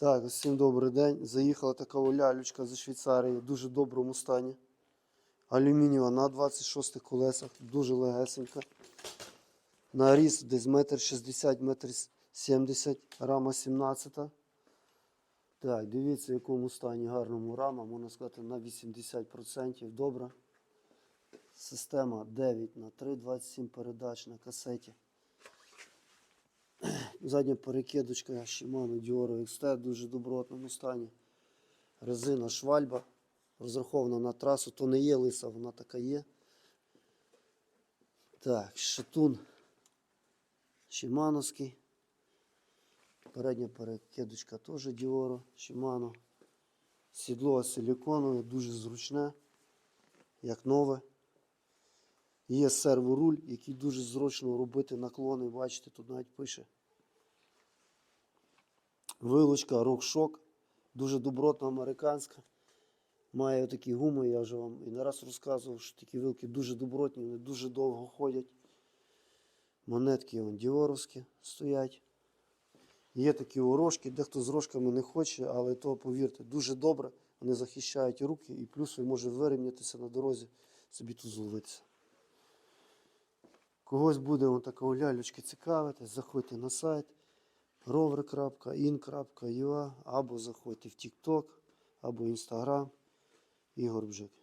Так, всім добрий день. Заїхала така лялючка зі Швейцарії в дуже доброму стані. Алюмінієва на 26 колесах, дуже легесенька. Наріз десь метр 60, метр 70, рама 17. Так, дивіться, в якому стані гарному рама, можна сказати, на 80% добра. Система 9 на 3, 27 передач на касеті. Задня перекидочка Shimano Dioro XT в дуже добротному стані. Резина швальба. Розрахована на трасу. То не є лиса, вона така є. Так, шатун Шимановський. Передня перекидочка теж Dioro Shimano. Сідло силіконове, дуже зручне, як нове. Є серворуль, який дуже зручно робити наклони. Бачите, тут навіть пише. Вилочка RockShox, дуже добротна американська. Має такі гуми, я вже вам і не раз розказував, що такі вилки дуже добротні, вони дуже довго ходять. Монетки вон, діоровські стоять. Є такі орошки, дехто з рожками не хоче, але то, повірте, дуже добре. Вони захищають руки і плюс ви може вирівнятися на дорозі, собі тут зловитися. Когось буде вон лялючка цікавити, заходьте на сайт rover.in.ua або заходьте в TikTok, або Instagram. Ігор Бжик.